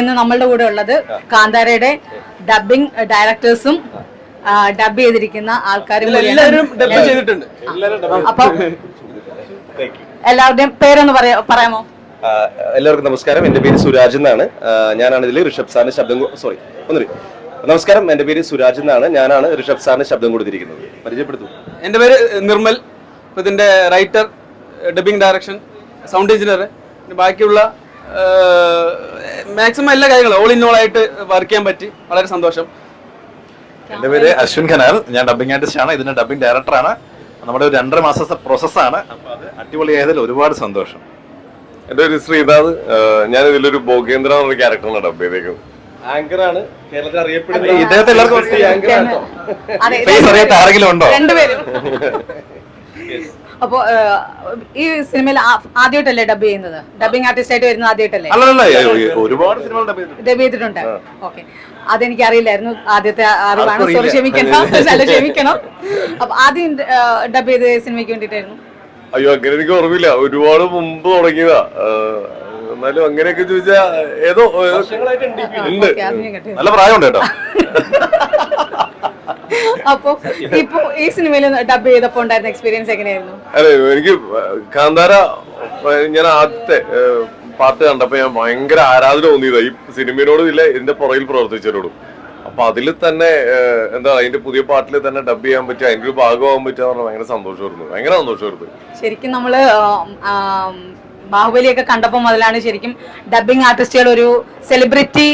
ഇന്ന് നമ്മളുടെ കൂടെ ഉള്ളത് കാന്താരയുടെ ഡബിംഗ് ഡയറക്ടേഴ്സും ഡബ് ചെയ്തിരിക്കുന്ന ആൾക്കാരും എല്ലാവരും ഡബ് ചെയ്തിട്ടുണ്ട്. അപ്പൊ എല്ലാവരുടെയും പേരൊന്ന് പറയാമോ? എല്ലാവർക്കും നമസ്കാരം. എന്റെ പേര് സുരാജ് എന്നാണ്. ഞാനാണ് ഇതിൽ ഋഷഭ് സാറിന് ശബ്ദം സോറി ഒന്നു നമസ്കാരം. എന്റെ പേര് സുരാജ് എന്നാണ്. ഞാനാണ് ഋഷഭ് സാറിന് ശബ്ദം കൊടുത്തിരിക്കുന്നത്. പരിചയപ്പെടുത്തു. എന്റെ പേര് നിർമ്മൽ. ഇതിന്റെ writer dubbing direction sound engineer ബാക്കിയുള്ള മാക്സിമം എല്ലാ കാര്യങ്ങളും ഓൾ ഇൻ ഓൾ ആയിട്ട് വർക്ക് ചെയ്യാൻ പറ്റി. വളരെ സന്തോഷം. എന്റെ പേര് അശ്വിൻ ഖനാൽ ഞാൻ ഡബിംഗ് ആർട്ടിസ്റ്റ് ആണ്. ഇതിന്റെ ഡബിംഗ് ഡയറക്ടറാണ് നമ്മുടെ ഒരു രണ്ടര മാസത്തെ പ്രോസസ്സാണ് അപ്പോൾ അത് അടിപൊളിയായതിൽ ഒരുപാട് സന്തോഷം. എന്റെ പേര് ശ്രീനാഥ്. ഞാൻ ഇതിലൊരു ഭോഗേന്ദ്ര എന്ന ക്യാരക്ടറാണ് ഡബ് ചെയ്തേക്കുന്നത് ആങ്കർ ആണ്. കേരളത്തിൽ അറിയപ്പെടുന്നത് ഇദ്ദേഹത്തെ എല്ലാവർക്കും ആരെങ്കിലും ഉണ്ടോ? രണ്ടുപേരും. അപ്പോ ഈ സിനിമയിൽ ആദ്യമായിട്ടല്ലേ ഡബ് ചെയ്യുന്നത്? ഡബിങ് ആർട്ടിസ്റ്റ് ആയിട്ട് വരുന്നത് ആദ്യമായിട്ടല്ലേ? ഒരുപാട് സിനിമകൾ ഡബ് ചെയ്തിട്ടുണ്ട്. ഓക്കെ. അതെനിക്ക് അറിയില്ലായിരുന്നു ആദ്യത്തെ അറിവാണ്. സോറി. ക്ഷമിക്കണം ക്ഷമിക്കണം. അപ്പൊ ആദ്യം ഡബ് ചെയ്ത സിനിമയ്ക്ക് വേണ്ടിയിട്ടായിരുന്നു. അയ്യോ അങ്ങനെ എനിക്ക് ഓർമ്മയില്ല. ഒരുപാട് മുമ്പ് തുടങ്ങിയതാ. എന്നാലും അങ്ങനെയൊക്കെ ചോദിച്ചാ ഏതോ ഉണ്ട്. നല്ല പ്രായമുണ്ട് കേട്ടോ. അപ്പൊ ഇപ്പൊ ഈ സിനിമയിൽ ഡബ് ചെയ്തപ്പോ ഉണ്ടായിരുന്ന എക്സ്പീരിയൻസ് എങ്ങനെയായിരുന്നു? അല്ലെ എനിക്ക് കാന്താര ഞാൻ ആദ്യത്തെ പാട്ട് കണ്ടപ്പോ ഞാൻ ഭയങ്കര ആരാധന തോന്നിയത്. ഈ സിനിമയോടും ഇല്ല എന്റെ പുറകിൽ പ്രവർത്തിച്ചവരോടും. അപ്പൊ അതിൽ തന്നെ എന്താ അതിന്റെ പുതിയ പാട്ടിൽ തന്നെ ഡബ് ചെയ്യാൻ പറ്റിയ അതിന്റെ ഒരു ഭാഗമാകാൻ പറ്റുക പറഞ്ഞാൽ ഭയങ്കര സന്തോഷമായിരുന്നു. ഭയങ്കര സന്തോഷമായിരുന്നു. ശരിക്കും നമ്മൾ ബാഹുബലിയൊക്കെ കണ്ടപ്പോൾ മുതലാണ് ശരിക്കും ഡബിങ് ആർട്ടിസ്റ്റുകൾ ഒരു സെലിബ്രിറ്റി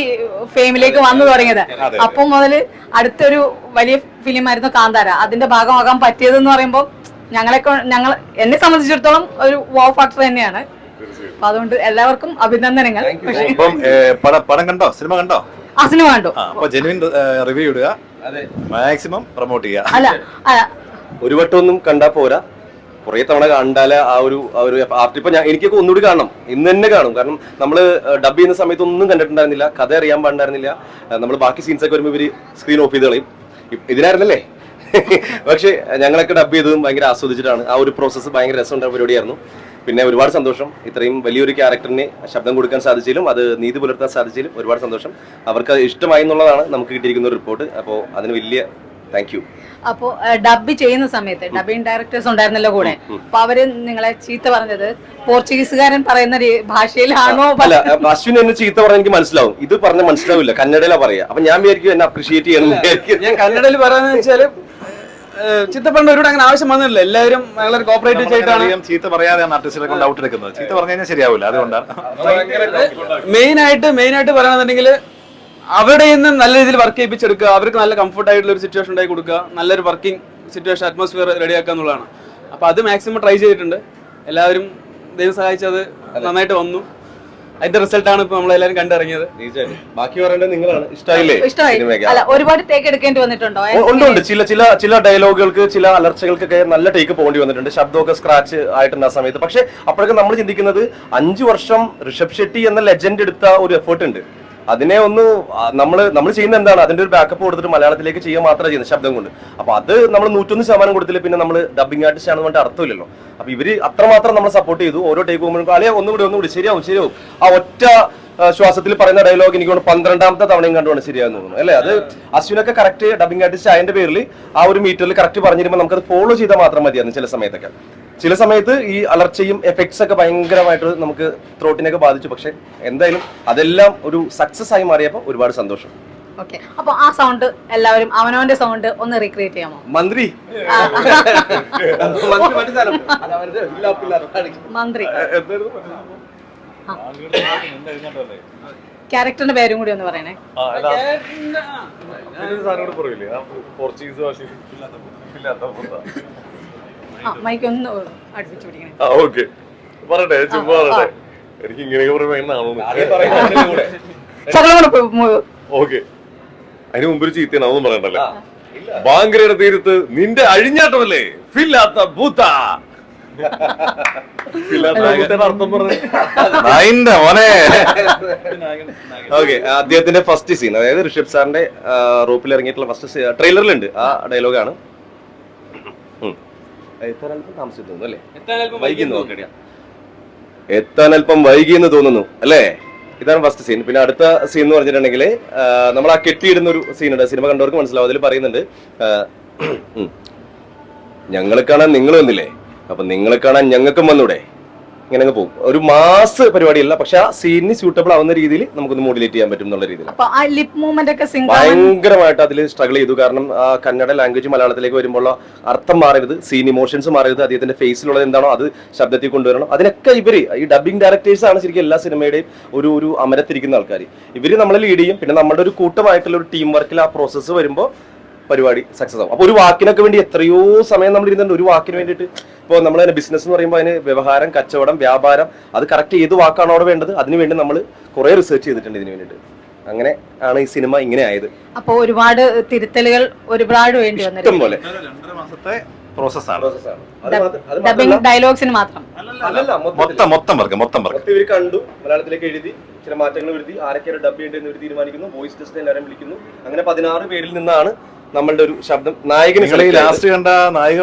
ഫെയിമിലേക്ക് വന്നു തുടങ്ങിയത്. അപ്പം മുതൽ അടുത്തൊരു വലിയ ഫിലിം ആയിരുന്നു കാന്താര. അതിന്റെ ഭാഗമാകാൻ പറ്റിയതെന്ന് പറയുമ്പോൾ ഞങ്ങളെ ഞങ്ങൾ എന്നെ സംബന്ധിച്ചിടത്തോളം ഒരു വോ ഫാക്ടർ തന്നെയാണ്. അപ്പൊ അതുകൊണ്ട് എല്ലാവർക്കും അഭിനന്ദനങ്ങൾ. പടം പടം കണ്ടോ? സിനിമ കണ്ടോ? ആ സിനിമ കണ്ടു. ജെനുവിൻ റിവ്യൂ ഇടുക. മാക്സിമം പ്രൊമോട്ട് ചെയ്യുക. അല്ല. ഒരു വട്ടം ഒന്നും കണ്ടാ പോരാ. കുറെ തവണ കണ്ടാൽ ആ ഒരു ആ ഒരു ആർട്ട് ഇപ്പൊ ഞാൻ എനിക്കൊക്കെ ഒന്നുകൂടി കാണണം. ഇന്ന് തന്നെ കാണും. കാരണം നമ്മൾ ഡബ് ചെയ്യുന്ന സമയത്ത് ഒന്നും കണ്ടിട്ടുണ്ടായിരുന്നില്ല. കഥ അറിയാൻ പാടുണ്ടായിരുന്നില്ല. നമ്മൾ ബാക്കി സീൻസ് ഒക്കെ വരുമ്പോൾ ഇവർ സ്ക്രീൻ ഓഫ് ചെയ്ത് കളയും. ഇതിനായിരുന്നല്ലേ? പക്ഷേ ഞങ്ങളൊക്കെ ഡബ് ചെയ്തതും ഭയങ്കര ആസ്വദിച്ചിട്ടാണ്. ആ ഒരു പ്രോസസ്സ് ഭയങ്കര രസമുണ്ടായ പരിപാടിയായിരുന്നു. പിന്നെ ഒരുപാട് സന്തോഷം. ഇത്രയും വലിയൊരു ക്യാരക്ടറിന് ശബ്ദം കൊടുക്കാൻ സാധിച്ചാലും അത് നീതി പുലർത്താൻ സാധിച്ചാലും ഒരുപാട് സന്തോഷം. അവർക്ക് ഇഷ്ടമായി എന്നുള്ളതാണ് നമുക്ക് കിട്ടിയിരിക്കുന്ന ഒരു റിപ്പോർട്ട് അപ്പോൾ അതിന് വലിയ താങ്ക് യു അപ്പോ ഡബ് ചെയ്യുന്ന സമയത്ത് ഡബിങ് ഡയറക്ടേഴ്സ് ഉണ്ടായിരുന്നല്ലോ കൂടെ അപ്പൊ അവർ നിങ്ങളെ ചീത്ത പറഞ്ഞത് പോർച്ചുഗീസുകാരൻ പറയുന്ന ഭാഷയിലാണോ? അല്ല അശ്വിൻ എന്നെ ചീത്ത പറഞ്ഞ എനിക്ക് മനസ്സിലാവും. ഇത് പറഞ്ഞ മനസ്സിലാവില്ല. കന്നഡയിലാ പറയാ. അപ്പൊ ഞാൻ വിചാരിക്കും എന്നെ അപ്രീഷിയേറ്റ് ചെയ്യണം ഞാൻ കന്നഡയിൽ പറയാന്ന് വെച്ചാൽ ചിത്തപ്പണ്ട് ഒരുപാട് അങ്ങനെ ആവശ്യം വന്നില്ല എല്ലാവരും വളരെ കോപ്പറേറ്റീവ് ചെയ്തിട്ടാണ് അധികം ചീത്ത പറയാതെയാണ് ആർട്ടിസ്റ്റിനെ കൊണ്ട് ഔട്ട് എടുക്കുന്നത്. ചീത്ത പറഞ്ഞു കഴിഞ്ഞാൽ ശരിയാവില്ല. അതുകൊണ്ടാണ്. മെയിൻ ആയിട്ട് മെയിൻ ആയിട്ട് പറയുകയാണെന്നുണ്ടെങ്കിൽ അവരുടെ നിന്ന് നല്ല രീതിയിൽ വർക്ക് ചെയ്യിപ്പിച്ചെടുക്കുക അവർക്ക് നല്ല കംഫർട്ട് ആയിട്ടുള്ള ഒരു സിറ്റുവേഷൻ ഉണ്ടായി കൊടുക്കുക നല്ലൊരു വർക്കിംഗ് സിറ്റുവേഷൻ അറ്റ്മോസ്ഫിയർ റെഡിയാക്കുക എന്നുള്ളതാണ്. അപ്പൊ അത് മാക്സിമം ട്രൈ ചെയ്തിട്ടുണ്ട്. എല്ലാവരും ദൈവം സഹായിച്ചത് നന്നായിട്ട് വന്നു. അതിന്റെ റിസൾട്ട് ആണ് ഇപ്പൊ നമ്മളെല്ലാവരും കണ്ടിറങ്ങിയത്. ബാക്കി പറയേണ്ടത് നിങ്ങളാണ്. ഇഷ്ടമായില്ലേ അല്ല ഒരുപാട് ടേക്ക് എടുക്കേണ്ടി വന്നിട്ടുണ്ടോ? ഉണ്ട് ഉണ്ട്. ചില ചില ചില ഡയലോഗുകൾക്ക് ചില അലർച്ചകൾക്കൊക്കെ നല്ല ടേക്ക് പോകേണ്ടി വന്നിട്ടുണ്ട്. ശബ്ദമൊക്കെ സ്ക്രാച്ച് ആയിട്ടുണ്ട് ആ സമയത്ത്. പക്ഷെ അപ്പോഴൊക്കെ നമ്മൾ ചിന്തിക്കുന്നത് അഞ്ചു വർഷം ഋഷഭ് ഷെട്ടി എന്ന ലെജൻഡ് എടുത്ത ഒരു എഫേർട്ട് ഉണ്ട്. അതിനെ ഒന്ന് നമ്മൾ നമ്മൾ ചെയ്യുന്ന എന്താണ്? അതിന്റെ ഒരു ബാക്കപ്പ് കൊടുത്തിട്ട് മലയാളത്തിലേക്ക് ചെയ്യുക മാത്രമേ ചെയ്യുന്നത് ശബ്ദം കൊണ്ട്. അപ്പൊ അത് നമ്മൾ നൂറ്റൊന്ന് ശതമാനം കൊടുത്തില്ല പിന്നെ നമ്മൾ ഡബിംഗ് ആർട്ടിസ്റ്റ് ആണെന്ന് പറഞ്ഞിട്ട് അർത്ഥമില്ലല്ലോ. അപ്പൊ ഇവർ അത്രമാത്രം നമ്മൾ സപ്പോർട്ട് ചെയ്തു. ഓരോ ടേക്ക് പോകുമ്പോഴും അല്ലെ ഒന്നുകൂടി ഒന്നുകൂടി ശരിയാവും ശരിയാവും. ആ ഒറ്റ ശ്വാസത്തിൽ പറയുന്ന ഡയലോഗ് എനിക്ക് പന്ത്രണ്ടാമത്തെ തവണയും കണ്ടുകൊണ്ട് ശരിയാന്ന് തോന്നുന്നു. അല്ലേ? അത് അശ്വിനൊക്കെ കറക്റ്റ് ഡബിംഗ് ആർട്ടിസ്റ്റ് ആയതിന്റെ പേരിൽ ആ ഒരു മീറ്ററിൽ കറക്റ്റ് പറഞ്ഞിരുമ്പോൾ അത് ഫോളോ ചെയ്താൽ മാത്രം മതിയായിരുന്നു ചില സമയത്തൊക്കെ. ചില സമയത്ത് ഈ അലർച്ചയും എഫക്ട്സ് ഒക്കെ ഭയങ്കരമായിട്ട് നമുക്ക് ത്രോട്ടിനെയൊക്കെ ബാധിച്ചു. പക്ഷെ എന്തായാലും അതെല്ലാം ഒരു സക്സസ് ആയി മാറിയപ്പോൾ ഒരുപാട് സന്തോഷം. ഓക്കെ അപ്പൊ ആ സൗണ്ട് എല്ലാവരും അവനവന്റെ സൗണ്ട് ഒന്ന് റീക്രിയേറ്റ് ചെയ്യാമോ? മന്ത്രി. മന്ത്രി ക്യാരക്ടറിന്റെ പേരും കൂടി ഒന്ന് പറയണേ. പോർച്ചുഗീസ് മൈക്ക് ഒന്ന് അടുപ്പിച്ച് പിടിക്കണേ. ആ ഓക്കെ. പറയട്ടെ ചുമ്മാ പറയട്ടെ. എനിക്ക് ഇങ്ങനെയൊക്കെ പറയുമ്പോ ഓക്കെ. അതിന് മുമ്പ് ഒരു ചീത്തയാണ് അതൊന്നും പറയണ്ടല്ലോ. ബാങ്കരയുടെ തീരത്ത് നിന്റെ അഴിഞ്ഞാട്ടമല്ലേ? ഫില്ലാത്ത ഭൂത്ത ഓക്കെ അദ്ദേഹത്തിന്റെ ഫസ്റ്റ് സീൻ അതായത് ഋഷഭ് സാറിന്റെ റോപ്പിൽ ഇറങ്ങിയിട്ടുള്ള ഫസ്റ്റ് ട്രെയിലറിലുണ്ട് ആ ഡയലോഗാണ് എത്താൻ അല്പം താമസിച്ചു തോന്നുന്നു അല്ലേ? വൈകിയെന്ന് നോക്കടിയാ എത്താൻ അല്പം വൈകിയെന്ന് തോന്നുന്നു അല്ലേ? ഇതാണ് ഫസ്റ്റ് സീൻ പിന്നെ അടുത്ത സീൻ എന്ന് പറഞ്ഞിട്ടുണ്ടെങ്കിൽ നമ്മൾ ആ കെട്ടിയിടുന്ന ഒരു സീനുണ്ട് സിനിമ കണ്ടവർക്ക് മനസ്സിലാവും. അതിൽ പറയുന്നുണ്ട് ഞങ്ങളെ കാണാൻ നിങ്ങൾ വന്നില്ലേ? അപ്പൊ നിങ്ങളെ കാണാൻ ഞങ്ങൾക്കും വന്നൂടെ? ഇങ്ങനെ അങ്ങ് പോകും. ഒരു മാസ് പരിപാടിയല്ല പക്ഷെ ആ സീനിന് സ്യൂട്ടബിൾ ആവുന്ന രീതിയിൽ നമുക്കൊന്ന് മോഡുലേറ്റ് ചെയ്യാൻ പറ്റും എന്നുള്ള രീതിയിൽ അപ്പൊ ആ ലിപ് മൂവ്മെന്റ് ഒക്കെ ഭയങ്കരമായിട്ട് അതിൽ സ്ട്രഗിൾ ചെയ്തു. കാരണം ആ കന്നഡ ലാംഗ്വേജ് മലയാളത്തിലേക്ക് വരുമ്പോൾ അർത്ഥം മാറരുത് സീൻ ഇമോഷൻസ് മാറരുത് അദ്ദേഹത്തിന്റെ ഫേസിലുള്ളത് എന്താണോ അത് ശബ്ദത്തിൽ കൊണ്ടുവരണം. അതിനൊക്കെ ഇവർ ഈ ഡബിംഗ് ഡയറക്ടേഴ്സ് ആണ് ശരിക്കും എല്ലാ സിനിമയുടെയും ഒരു ഒരു അമരത്തിരിക്കുന്ന ആൾക്കാർ ഇവർ നമ്മളെ ലീഡ് ചെയ്യും. പിന്നെ നമ്മുടെ ഒരു കൂട്ടമായിട്ടുള്ള ഒരു ടീം വർക്കിൽ ആ പ്രോസസ്സ് വരുമ്പോൾ പരിപാടി സക്സസ് ആവും. അപ്പൊ ഒരു വാക്കിനൊക്കെ വേണ്ടി എത്രയോ സമയം നമ്മൾ ഇരുന്നുണ്ട് ഒരു വാക്കിന് വേണ്ടിയിട്ട് ഇപ്പോൾ നമ്മൾ തന്നെ ബിസിനസ് എന്ന് പറയുമ്പോൾ അതിന് വ്യവഹാരം കച്ചവടം വ്യാപാരം അത് കറക്റ്റ് ഏത് വാക്കാണ് അവിടെ വേണ്ടത് അതിന് വേണ്ടി നമ്മൾ കുറെ റിസർച്ച് ചെയ്തിട്ടുണ്ട് ഇതിന് വേണ്ടിയിട്ട്. അങ്ങനെ ആണ് ഈ സിനിമ ഇങ്ങനെ ആയത്. അപ്പൊ ഒരുപാട് തിരുത്തലുകൾ ഒരുപാട് വേണ്ടി ഇഷ്ടം വന്നിട്ടുണ്ട് പോലെ രണ്ടര മാസത്തെ പ്രോസസ്സാണ് അത് മാത്ര- അത് ഡബിംഗ് ഡയലോഗ്സിന് മാത്രം. അല്ലല്ല, മൊത്തം മൊത്തം വർക്ക് മൊത്തം വർക്ക് ഇവർ കണ്ടു മലയാളത്തിലേക്ക് എഴുതി ചില മാറ്റങ്ങൾ വരുത്തി ആരൊക്കെയാണ് ഡബ് ചെയ്യേണ്ടതെന്ന് ഇവർ തീരുമാനിക്കുന്നു വോയിസ് ടെസ്റ്റ് എല്ലാവരും വിളിക്കുന്നു. അങ്ങനെ പതിനാറ് പേരിൽ നിന്നാണ് നമ്മളുടെ ഒരു ശബ്ദം നായകന് ലാസ്റ്റ് കണ്ട നായക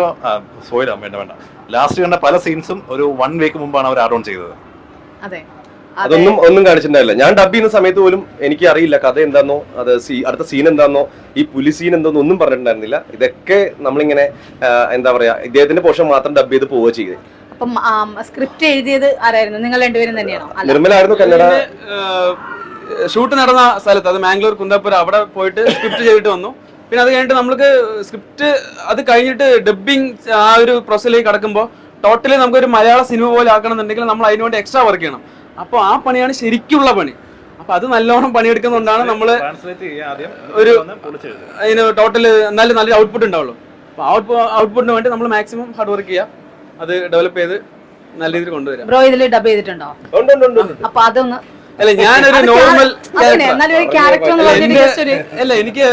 സോയില വേണ്ട വേണ്ട. ലാസ്റ്റ് കണ്ട പല സീൻസും ഒരു വൺ വീക്ക് മുമ്പാണ് അവർ ആഡ് ഓൺ ചെയ്തത്. അതെ. അതൊന്നും ഒന്നും കാണിച്ചിട്ടുണ്ടായില്ല. ഞാൻ ഡബ് ചെയ്യുന്ന സമയത്ത് പോലും എനിക്ക് അറിയില്ല കഥ എന്താന്നോ അത് സീ- അടുത്ത സീൻ എന്താന്നോ ഈ പുലി സീൻ എന്തോന്നോ ഒന്നും പറഞ്ഞിട്ടുണ്ടായിരുന്നില്ല. ഇതൊക്കെ നമ്മളിങ്ങനെ എന്താ പറയാ ഇദ്ദേഹത്തിന്റെ പോഷൻ മാത്രം ഡബ് ചെയ്ത് പോവുക ചെയ്തത് അപ്പം സ്ക്രിപ്റ്റ് എഴുതിയത് ആരായിരുന്നു? നിങ്ങൾ രണ്ടുപേരും തന്നെയാണോ? അല്ല. നിർമ്മലായിരുന്നു കന്നഡ. ഷൂട്ട് നടന്ന സ്ഥലത്ത് അത് മാംഗ്ലൂർ കുന്താപുരം അവിടെ പോയിട്ട് സ്ക്രിപ്റ്റ് ചെയ്തിട്ട് വന്നു. പിന്നെ അത് കഴിഞ്ഞിട്ട് നമ്മൾക്ക് സ്ക്രിപ്റ്റ് അത് കഴിഞ്ഞിട്ട് ഡബിങ് ആ ഒരു പ്രോസസ്സിലേക്ക് കടക്കുമ്പോൾ ടോട്ടലി നമുക്ക് ഒരു മലയാള സിനിമ പോലെ ആക്കണമെന്നുണ്ടെങ്കിൽ നമ്മൾ അതിനുവേണ്ടി എക്സ്ട്രാ വർക്ക് ചെയ്യണം. അപ്പോൾ ആ പണിയാണ് ശരിക്കുള്ള പണി. അപ്പൊ അത് നല്ലോണം പണിയെടുക്കുന്നതുകൊണ്ടാണ് നമ്മൾ ട്രാൻസ്ലേറ്റ് ചെയ്യാൻ ആദ്യം ഒരു അതിന് ടോട്ടൽ എന്നാലും നല്ലൊരു ഔട്ട്പുട്ട് ഉണ്ടാവുള്ളൂ. ഔട്ട്പുട്ട് ഔട്ട്പുട്ടിന് വേണ്ടി നമ്മൾ മാക്സിമം ഹാർഡ് വർക്ക് ചെയ്യുക അത് ഡെവലപ്പ് ചെയ്ത് നല്ല രീതിയിൽ കൊണ്ടുവരാം. ബ്രോ ഇതിൽ ഡബ് ചെയ്തിട്ടുണ്ടോ? ഉണ്ട് ഉണ്ട് ഉണ്ട് ഉണ്ട്. അപ്പൊ അതൊന്ന് അല്ല ഞാനൊരു നോർമൽ അല്ല എനിക്ക്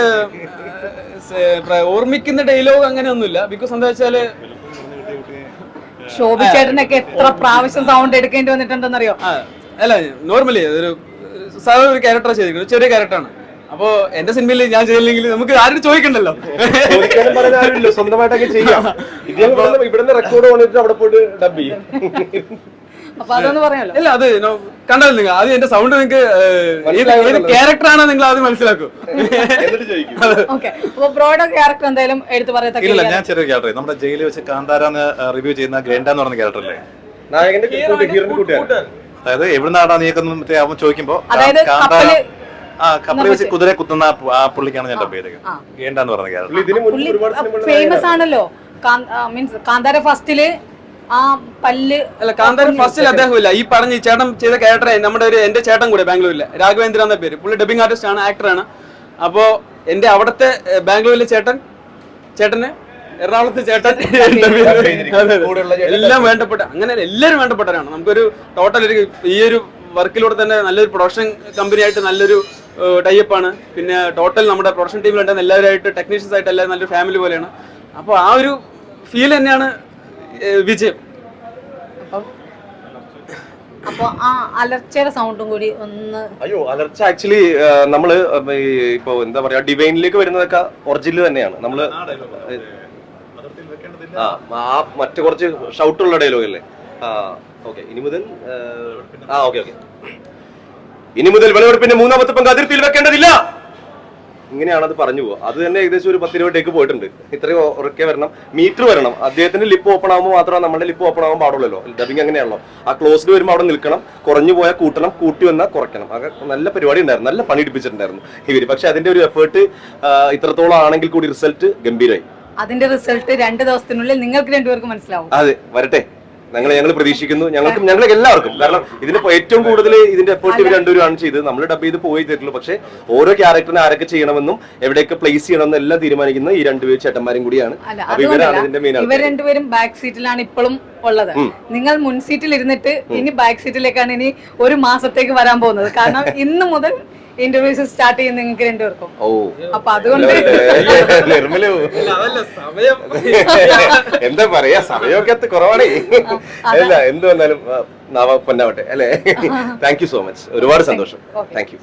ഓർമ്മിക്കുന്ന ഡയലോഗ് അങ്ങനെ ഒന്നുമില്ല ബിക്കോസ് എന്താ വെച്ചാൽ ശോഭിച്ചേട്ടനൊക്കെ എത്ര പ്രാവശ്യം സൗണ്ട് എടുക്കേണ്ടി വന്നിട്ടുണ്ടെന്നറിയോ? ആ, അല്ല നോർമലി അതൊരു സാധാരണ ഒരു ക്യാരക്ടർ ചെയ്തിരിക്കുന്നത് ചെറിയ ക്യാരക്ടറാണ് അപ്പോ എന്റെ സിനിമയിൽ ഞാൻ ചെയ്തില്ലെങ്കിൽ നമുക്ക് ആരും ചോദിക്കണ്ടല്ലോ. ചോദിക്കാനും ആരുമില്ല സ്വന്തമായിട്ടൊക്കെ ചെയ്യാം. ഇവിടുന്ന് റെക്കോർഡ് വന്നിട്ട് അവിടെ പോയിട്ട് ഡബ് ചെയ്യും. അല്ല അത് നോ- കണ്ടാലും നിങ്ങൾ ആദ്യം എന്റെ സൗണ്ട് നിങ്ങൾക്ക് ഏത് ക്യാരക്ടറാണ് നിങ്ങൾ ആദ്യം മനസ്സിലാക്കും. എന്നിട്ട് ചോദിക്കും. ഓക്കെ. അപ്പൊ ബ്രോയുടെ ക്യാരക്ടർ എന്തായാലും എടുത്തു പറയത്തക്ക ഇല്ല ഞാൻ ചെറിയ ക്യാരക്ടർ നമ്മുടെ ജയിലിൽ വെച്ച് കാന്താരാന്ന് റിവ്യൂ ചെയ്യുന്ന ഗ്രേൻഡ എന്ന് പറഞ്ഞ ക്യാരക്ടർ അല്ലേ? നായകന്റെ അതായത് എവിടുന്നാടാ നീക്കുന്ന മറ്റേ അവൻ ചോദിക്കുമ്പോ അതായത് കാന്താര കപ്പൽ ആ കപ്പലി വെച്ച് കുതിര കുത്തുന്ന ആ പുള്ളിക്കാണ് ഞാൻ പേര് എന്ന് പറഞ്ഞ ഫേമസ് ആണല്ലോ. മീൻസ് കാന്താര ഫസ്റ്റിൽ ആ പല്ല് അല്ല കാന്താര ഫസ്റ്റിൽ അദ്ദേഹമില്ല ഈ പറഞ്ഞ ഈ ചേട്ടൻ ചെയ്ത ക്യാരക്ടറെ നമ്മുടെ ഒരു എന്റെ ചേട്ടൻ കൂടെ ബാംഗ്ലൂരിലെ. രാഘവേന്ദ്ര എന്ന പേര്. പുള്ളി ഡബിംഗ് ആർട്ടിസ്റ്റ് ആണ് ആക്ടറാണ് അപ്പോ എന്റെ അവിടുത്തെ ബാംഗ്ലൂരിലെ ചേട്ടൻ ചേട്ടന് എറണാകുളത്തെ ചേട്ടൻ. എല്ലാം വേണ്ടപ്പെട്ട അങ്ങനെ എല്ലാവരും വേണ്ടപ്പെട്ടവരാണ്. നമുക്കൊരു ടോട്ടൽ ഒരു ഈ ഒരു വർക്കിലൂടെ തന്നെ നല്ലൊരു പ്രൊഡക്ഷൻ കമ്പനി ആയിട്ട് നല്ലൊരു ടൈപ്പ് ആണ്. പിന്നെ ടോട്ടൽ നമ്മുടെ പ്രൊഡക്ഷൻ ടീമിലുണ്ടായിരുന്ന എല്ലാവരുമായിട്ട് ടെക്നീഷ്യൻസ് ആയിട്ട് എല്ലാവരും നല്ലൊരു ഫാമിലി പോലെയാണ്. അപ്പോൾ ആ ഒരു ഫീൽ തന്നെയാണ് വിജയം. അപ്പം അപ്പൊ ആ അലർച്ചയുടെ സൗണ്ടും കൂടി ഒന്ന് അയ്യോ അലർച്ച ആക്ച്വലി നമ്മൾ ഇപ്പൊ എന്താ പറയാ ഡിവൈനിലേക്ക് വരുന്നതൊക്കെ ഒറിജിനൽ തന്നെയാണ്. നമ്മൾ ആ മറ്റു കുറച്ച് ഷൗട്ടുള്ള ഡയലോഗ് അല്ലേ ഇനി മുതൽ ആ, ഓക്കെ ഓക്കെ ഇനി മുതൽ വിളവെടുപ്പിന്റെ മൂന്നാമത്തെ പങ്ക് അതിർത്തിയിൽ വെക്കേണ്ടതില്ല. ഇങ്ങനെയാണ് അത് പറഞ്ഞു പോകുക അത് തന്നെ ഏകദേശം ഒരു പത്തിരുപത്തേക്ക് പോയിട്ടുണ്ട്. ഇത്രയും ഉറക്കെ വരണം. മീറ്റർ വരണം. അദ്ദേഹത്തിന്റെ ലിപ്പ് ഓപ്പൺ ആകുമ്പോൾ മാത്രമേ നമ്മുടെ ലിപ്പ് ഓപ്പൺ ആകാൻ പാടുള്ളല്ലോ. ഡബിങ് അങ്ങനെയാണല്ലോ. ആ ക്ലോസ്ഡ് വരുമ്പോൾ അവിടെ നിൽക്കണം. കുറഞ്ഞു പോയാൽ കൂട്ടണം. കൂട്ടി വന്നാൽ കുറയ്ക്കണം. അത് നല്ല പരിപാടി ഉണ്ടായിരുന്നു. നല്ല പണി എടുപ്പിച്ചിട്ടുണ്ടായിരുന്നു. ഇവർ. പക്ഷെ അതിന്റെ ഒരു എഫേർട്ട് ഇത്രത്തോളം ആണെങ്കിൽ കൂടി റിസൾട്ട് ഗംഭീരമായി അതിന്റെ റിസൾട്ട് രണ്ട് ദിവസത്തിനുള്ളിൽ നിങ്ങൾക്ക് രണ്ടുപേർക്ക് മനസ്സിലാവും. അതെ വരട്ടെ. ഞങ്ങൾ ഞങ്ങൾ പ്രതീക്ഷിക്കുന്നു. ഞങ്ങൾക്കും ഞങ്ങൾക്ക് എല്ലാവർക്കും. കാരണം ഇതിന് ഏറ്റവും കൂടുതൽ ഇതിന്റെ എഫേർട്ട് ഇവർ രണ്ടുപേരും ചെയ്തത്. നമ്മൾ ഡബ് ചെയ്ത് പോയി തരുള്ളൂ പക്ഷെ ഓരോ ക്യാരക്ടറിനെ ആരൊക്കെ ചെയ്യണമെന്നും എവിടെയൊക്കെ പ്ലേസ് ചെയ്യണമെന്നും എല്ലാം തീരുമാനിക്കുന്ന ഈ രണ്ടുപേർ ചേട്ടന്മാരും കൂടിയാണ്. അപ്പൊ ഇവരാണ് ഇതിന്റെ മെയിൻ ഇവർ രണ്ടുപേരും ബാക്ക് സീറ്റിലാണ് ഇപ്പോഴും ഉള്ളത്. നിങ്ങൾ മുൻ സീറ്റിൽ ഇരുന്നിട്ട് ഇനി ബാക്ക് സീറ്റിലേക്കാണ് ഇനി ഒരു മാസത്തേക്ക് വരാൻ പോകുന്നത്. കാരണം ഇന്ന് മുതൽ ഇന്റർവ്യൂസ് സ്റ്റാർട്ട് ചെയ്യുന്ന നിങ്ങൾക്ക് രണ്ടുപേർക്കും. ഓ. അപ്പൊ അതുകൊണ്ട് നിർമ്മലോ. അതല്ല സമയം. എന്താ പറയാ സമയമൊക്കെ കുറവാണേ. അല്ല എന്ത് വന്നാലും ആ, നാവ പൊന്നാവട്ടെ അല്ലേ? താങ്ക് യു സോ മച്ച് ഒരുപാട് സന്തോഷം. Thank you